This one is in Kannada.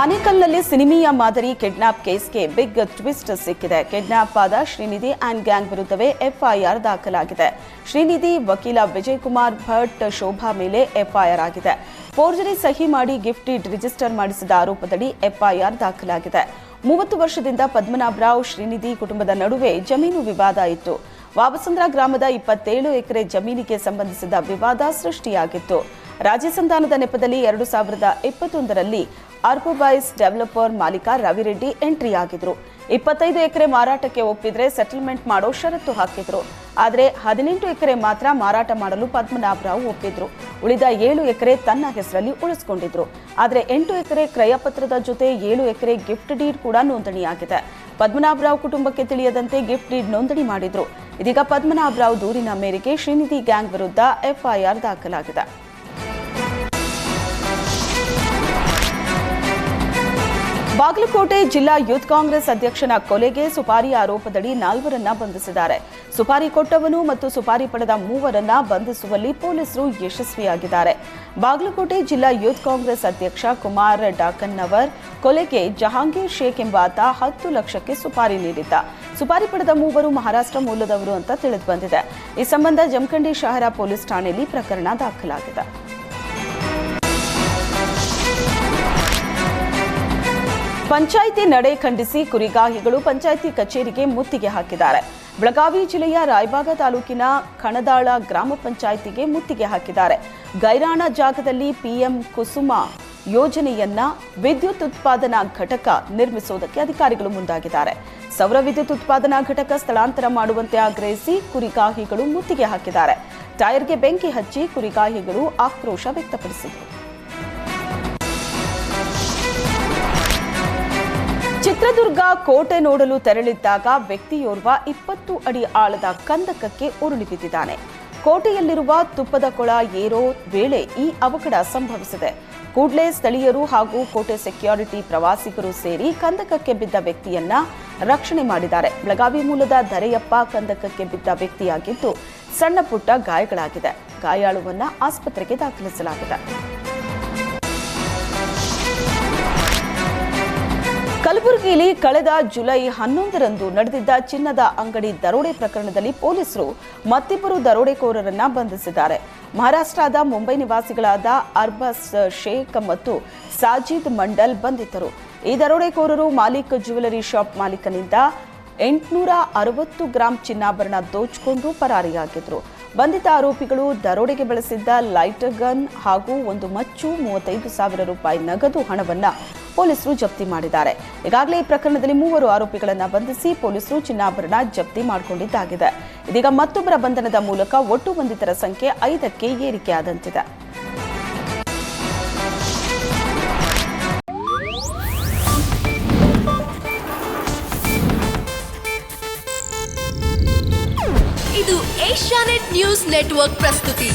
ಆನೇಕಲ್ನಲ್ಲಿ ಸಿನಿಮೀಯ ಮಾದರಿ ಕಿಡ್ನಾಪ್ ಕೇಸ್ಗೆ ಬಿಗ್ ಟ್ವಿಸ್ಟ್ ಸಿಕ್ಕಿದೆ. ಕಿಡ್ನಾಪ್ ಆದ ಶ್ರೀನಿಧಿ ಆ್ಯಂಡ್ ಗ್ಯಾಂಗ್ ವಿರುದ್ಧವೇ ಎಫ್ಐಆರ್ ದಾಖಲಾಗಿದೆ. ಶ್ರೀನಿಧಿ ವಕೀಲ ವಿಜಯ್ ಕುಮಾರ್ ಭಟ್ ಶೋಭಾ ಮೇಲೆ ಎಫ್ಐಆರ್ ಆಗಿದೆ. ಫೋರ್ಜರಿ ಸಹಿ ಮಾಡಿ ಗಿಫ್ಟ್ ರಿಜಿಸ್ಟರ್ ಮಾಡಿಸಿದ ಆರೋಪದಡಿ ಎಫ್ಐಆರ್ ದಾಖಲಾಗಿದೆ. ಮೂವತ್ತು ವರ್ಷದಿಂದ ಪದ್ಮನಾಭರಾವ್ ಶ್ರೀನಿಧಿ ಕುಟುಂಬದ ನಡುವೆ ಜಮೀನು ವಿವಾದ ಇತ್ತು. ವಾಬಸಂದ್ರ ಗ್ರಾಮದ ಇಪ್ಪತ್ತೇಳು ಎಕರೆ ಜಮೀನಿಗೆ ಸಂಬಂಧಿಸಿದ ವಿವಾದ ಸೃಷ್ಟಿಯಾಗಿತ್ತು. ರಾಜ್ಯ ಸಂಧಾನದ ನೆಪದಲ್ಲಿ ಎರಡು ಸಾವಿರದ ಇಪ್ಪತ್ತೊಂದರಲ್ಲಿ ಅರ್ಬೋಬೈಸ್ ಡೆವಲಪರ್ ಮಾಲೀಕ ರವಿರೆಡ್ಡಿ ಎಂಟ್ರಿ ಆಗಿದ್ರು. ಇಪ್ಪತ್ತೈದು ಎಕರೆ ಮಾರಾಟಕ್ಕೆ ಒಪ್ಪಿದ್ರೆ ಸೆಟಲ್ಮೆಂಟ್ ಮಾಡೋ ಷರತ್ತು ಹಾಕಿದ್ರು. ಆದರೆ ಹದಿನೆಂಟು ಎಕರೆ ಮಾತ್ರ ಮಾರಾಟ ಮಾಡಲು ಪದ್ಮನಾಭರಾವ್ ಒಪ್ಪಿದ್ರು. ಉಳಿದ ಏಳು ಎಕರೆ ತನ್ನ ಹೆಸರಲ್ಲಿ ಉಳಿಸಿಕೊಂಡಿದ್ರು. ಆದರೆ ಎಂಟು ಎಕರೆ ಕ್ರಯಪತ್ರದ ಜೊತೆ ಏಳು ಎಕರೆ ಗಿಫ್ಟ್ ಡೀಡ್ ಕೂಡ ನೋಂದಣಿಯಾಗಿದೆ. ಪದ್ಮನಾಭರಾವ್ ಕುಟುಂಬಕ್ಕೆ ತಿಳಿಯದಂತೆ ಗಿಫ್ಟ್ ಡೀಡ್ ನೋಂದಣಿ ಮಾಡಿದ್ರು. ಇದೀಗ ಪದ್ಮನಾಭರಾವ್ ದೂರಿನ ಮೇರೆಗೆ ಶ್ರೀನಿಧಿ ಗ್ಯಾಂಗ್ ವಿರುದ್ಧ ಎಫ್ಐಆರ್ ದಾಖಲಾಗಿದೆ. ಬಾಗಲಕೋಟೆ ಜಿಲ್ಲಾ ಯೂತ್ ಕಾಂಗ್ರೆಸ್ ಅಧ್ಯಕ್ಷನ ಕೊಲೆಗೆ ಸುಪಾರಿ ಆರೋಪದಡಿ ನಾಲ್ವರನ್ನ ಬಂಧಿಸಿದ್ದಾರೆ. ಸುಪಾರಿ ಕೊಟ್ಟವನು ಮತ್ತು ಸುಪಾರಿ ಪಡೆದ ಮೂವರನ್ನ ಬಂಧಿಸುವಲ್ಲಿ ಪೊಲೀಸರು ಯಶಸ್ವಿಯಾಗಿದ್ದಾರೆ. ಬಾಗಲಕೋಟೆ ಜಿಲ್ಲಾ ಯೂತ್ ಕಾಂಗ್ರೆಸ್ ಅಧ್ಯಕ್ಷ ಕುಮಾರ್ ಡಾಕನ್ನವರ್ ಕೊಲೆಗೆ ಜಹಾಂಗೀರ್ ಶೇಖ್ ಎಂಬಾತ ಹತ್ತು ಲಕ್ಷಕ್ಕೆ ಸುಪಾರಿ ನೀಡಿದ್ದ. ಸುಪಾರಿ ಪಡೆದ ಮೂವರು ಮಹಾರಾಷ್ಟ್ರ ಮೂಲದವರು ಅಂತ ತಿಳಿದು ಬಂದಿದೆ. ಈ ಸಂಬಂಧ ಜಮಖಂಡಿ ಶಹರ ಪೊಲೀಸ್ ಠಾಣೆಯಲ್ಲಿ ಪ್ರಕರಣ ದಾಖಲಾಗಿದೆ. ಪಂಚಾಯಿತಿ ನಡೆ ಖಂಡಿಸಿ ಕುರಿಗಾಹಿಗಳು ಪಂಚಾಯಿತಿ ಕಚೇರಿಗೆ ಮುತ್ತಿಗೆ ಹಾಕಿದ್ದಾರೆ. ಬೆಳಗಾವಿ ಜಿಲ್ಲೆಯ ರಾಯಬಾಗ ತಾಲೂಕಿನ ಕಣದಾಳ ಗ್ರಾಮ ಪಂಚಾಯಿತಿಗೆ ಮುತ್ತಿಗೆ ಹಾಕಿದ್ದಾರೆ. ಗೈರಾಣ ಜಾಗದಲ್ಲಿ ಪಿಎಂ ಕುಸುಮ ಯೋಜನೆಯನ್ನ ವಿದ್ಯುತ್ ಉತ್ಪಾದನಾ ಘಟಕ ನಿರ್ಮಿಸುವುದಕ್ಕೆ ಅಧಿಕಾರಿಗಳು ಮುಂದಾಗಿದ್ದಾರೆ. ಸೌರ ವಿದ್ಯುತ್ ಉತ್ಪಾದನಾ ಘಟಕ ಸ್ಥಳಾಂತರ ಮಾಡುವಂತೆ ಆಗ್ರಹಿಸಿ ಕುರಿಗಾಹಿಗಳು ಮುತ್ತಿಗೆ ಹಾಕಿದ್ದಾರೆ. ಟೈರ್ಗೆ ಬೆಂಕಿ ಹಚ್ಚಿ ಕುರಿಗಾಹಿಗಳು ಆಕ್ರೋಶ ವ್ಯಕ್ತಪಡಿಸಿದರು. ಚಿತ್ರದುರ್ಗ ಕೋಟೆ ನೋಡಲು ತೆರಳಿದ್ದಾಗ ವ್ಯಕ್ತಿಯೋರ್ವ ಇಪ್ಪತ್ತು ಅಡಿ ಆಳದ ಕಂದಕಕ್ಕೆ ಉರುಳಿ ಬಿದ್ದಿದ್ದಾನೆ. ಕೋಟೆಯಲ್ಲಿರುವ ತುಪ್ಪದ ಕೊಳ ಏರೋ ವೇಳೆ ಈ ಅವಘಡ ಸಂಭವಿಸಿದೆ. ಕೂಡಲೇ ಸ್ಥಳೀಯರು ಹಾಗೂ ಕೋಟೆ ಸೆಕ್ಯೂರಿಟಿ ಪ್ರವಾಸಿಗರು ಸೇರಿ ಕಂದಕಕ್ಕೆ ಬಿದ್ದ ವ್ಯಕ್ತಿಯನ್ನ ರಕ್ಷಣೆ ಮಾಡಿದ್ದಾರೆ. ಬೆಳಗಾವಿ ಮೂಲದ ಧರೆಯಪ್ಪ ಕಂದಕಕ್ಕೆ ಬಿದ್ದ ವ್ಯಕ್ತಿಯಾಗಿದ್ದು ಸಣ್ಣ ಪುಟ್ಟ ಗಾಯಗಳಾಗಿದೆ. ಗಾಯಾಳುವನ್ನ ಆಸ್ಪತ್ರೆಗೆ ದಾಖಲಿಸಲಾಗಿದೆ. ಕಲಬುರಗಿಯಲ್ಲಿ ಕಳೆದ ಜುಲೈ ಹನ್ನೊಂದರಂದು ನಡೆದಿದ್ದ ಚಿನ್ನದ ಅಂಗಡಿ ದರೋಡೆ ಪ್ರಕರಣದಲ್ಲಿ ಪೊಲೀಸರು ಮತ್ತಿಬ್ಬರು ದರೋಡೆಕೋರರನ್ನ ಬಂಧಿಸಿದ್ದಾರೆ. ಮಹಾರಾಷ್ಟ್ರದ ಮುಂಬೈ ನಿವಾಸಿಗಳಾದ ಅರ್ಬಸ್ ಶೇಖ್ ಮತ್ತು ಸಾಜಿದ್ ಮಂಡಲ್ ಬಂಧಿತರು. ಈ ದರೋಡೆಕೋರರು ಮಾಲಿಕ್ ಜ್ಯುವೆಲರಿ ಶಾಪ್ ಮಾಲೀಕನಿಂದ ಎಂಟುನೂರ ಅರವತ್ತು ಗ್ರಾಂ ಚಿನ್ನಾಭರಣ ದೋಚಿಕೊಂಡು ಪರಾರಿಯಾಗಿದ್ದರು. ಬಂಧಿತ ಆರೋಪಿಗಳು ದರೋಡೆಗೆ ಬಳಸಿದ್ದ ಲೈಟರ್ ಗನ್ ಹಾಗೂ ಒಂದು ಮಚ್ಚು ಮೂವತ್ತೈದು ಸಾವಿರ ರೂಪಾಯಿ ನಗದು ಹಣವನ್ನ ಪೊಲೀಸರು ಜಪ್ತಿ ಮಾಡಿದ್ದಾರೆ. ಈಗಾಗಲೇ ಈ ಪ್ರಕರಣದಲ್ಲಿ ಮೂವರು ಆರೋಪಿಗಳನ್ನು ಬಂಧಿಸಿ ಪೊಲೀಸರು ಚಿನ್ನಾಭರಣ ಜಪ್ತಿ ಮಾಡಿಕೊಂಡಿದ್ದಾಗಿದೆ. ಇದೀಗ ಮತ್ತೊಬ್ಬರ ಬಂಧನದ ಮೂಲಕ ಒಟ್ಟು ಬಂಧಿತರ ಸಂಖ್ಯೆ ಐದಕ್ಕೆ ಏರಿಕೆಯಾದಂತಿದೆ. ಇದು ಏಷ್ಯಾನೆಟ್ ನ್ಯೂಸ್ ನೆಟ್ವರ್ಕ್ ಪ್ರಸ್ತುತಿ.